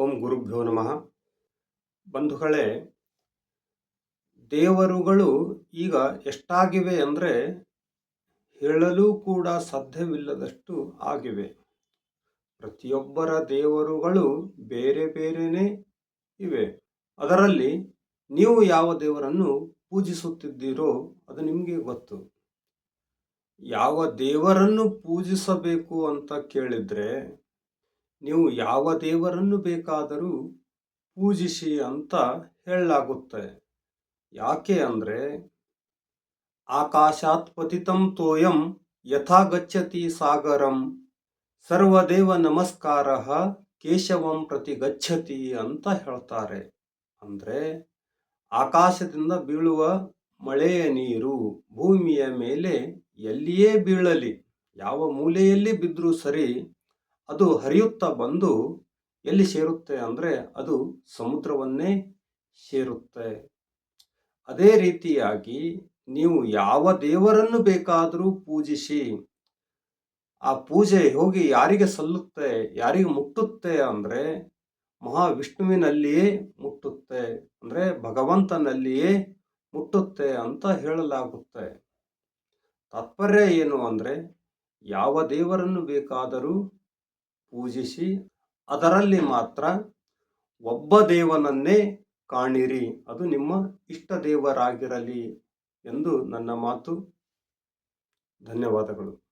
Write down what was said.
ಓಂ ಗುರುಭ್ಯೋ ನಮಃ. ಬಂಧುಗಳೇ, ದೇವರುಗಳು ಈಗ ಎಷ್ಟಾಗಿವೆ ಅಂದರೆ ಹೇಳಲು ಕೂಡ ಸಾಧ್ಯವಿಲ್ಲದಷ್ಟು ಆಗಿವೆ. ಪ್ರತಿಯೊಬ್ಬರ ದೇವರುಗಳು ಬೇರೆ ಬೇರೆಯೇ ಇವೆ. ಅದರಲ್ಲಿ ನೀವು ಯಾವ ದೇವರನ್ನು ಪೂಜಿಸುತ್ತಿದ್ದೀರೋ ಅದು ನಿಮಗೆ ಗೊತ್ತು. ಯಾವ ದೇವರನ್ನು ಪೂಜಿಸಬೇಕು ಅಂತ ಕೇಳಿದ್ರೆ ನೀವು ಯಾವ ದೇವರನ್ನು ಬೇಕಾದರೂ ಪೂಜಿಸಿ ಅಂತ ಹೇಳಲಾಗುತ್ತೆ ಯಾಕೆ ಅಂದರೆ ಆಕಾಶಾತ್ ಪತಿತಂ ತೋಯಂ ಯಥಾ ಗಚ್ಚತಿ ಸಾಗರಂ ಸರ್ವದೇವ ನಮಸ್ಕಾರ ಕೇಶವಂ ಪ್ರತಿ ಗಚ್ಚತಿ ಅಂತ ಹೇಳ್ತಾರೆ. ಅಂದರೆ, ಆಕಾಶದಿಂದ ಬೀಳುವ ಮಳೆಯ ನೀರು ಭೂಮಿಯ ಮೇಲೆ ಎಲ್ಲಿಯೇ ಬೀಳಲಿ, ಯಾವ ಮೂಲೆಯಲ್ಲಿ ಬಿದ್ದರೂ ಸರಿ ಅದು ಹರಿಯುತ್ತಾ ಬಂದು ಎಲ್ಲಿ ಸೇರುತ್ತೆ ಅಂದರೆ ಅದು ಸಮುದ್ರವನ್ನೇ ಸೇರುತ್ತೆ. ಅದೇ ರೀತಿಯಾಗಿ ನೀವು ಯಾವ ದೇವರನ್ನು ಬೇಕಾದರೂ ಪೂಜಿಸಿ, ಆ ಪೂಜೆ ಹೋಗಿ ಯಾರಿಗೆ ಸಲ್ಲುತ್ತೆ, ಯಾರಿಗೆ ಮುಟ್ಟುತ್ತೆ ಅಂದರೆ ಮಹಾವಿಷ್ಣುವಿನಲ್ಲಿಯೇ ಮುಟ್ಟುತ್ತೆ ಅಂದರೆ ಭಗವಂತನಲ್ಲಿಯೇ ಮುಟ್ಟುತ್ತೆ ಅಂತ ಹೇಳಲಾಗುತ್ತೆ. ತಾತ್ಪರ್ಯ ಏನು ಅಂದರೆ ಯಾವ ದೇವರನ್ನು ಬೇಕಾದರೂ ಪೂಜಿಸಿ ಅದರಲ್ಲಿ ಮಾತ್ರ ಒಬ್ಬ ದೇವನನ್ನೇ ಕಾಣಿರಿ ಅದು ನಿಮ್ಮ ಇಷ್ಟ ದೇವರಾಗಿರಲಿ ಎಂದು ನನ್ನ ಮಾತು. ಧನ್ಯವಾದಗಳು.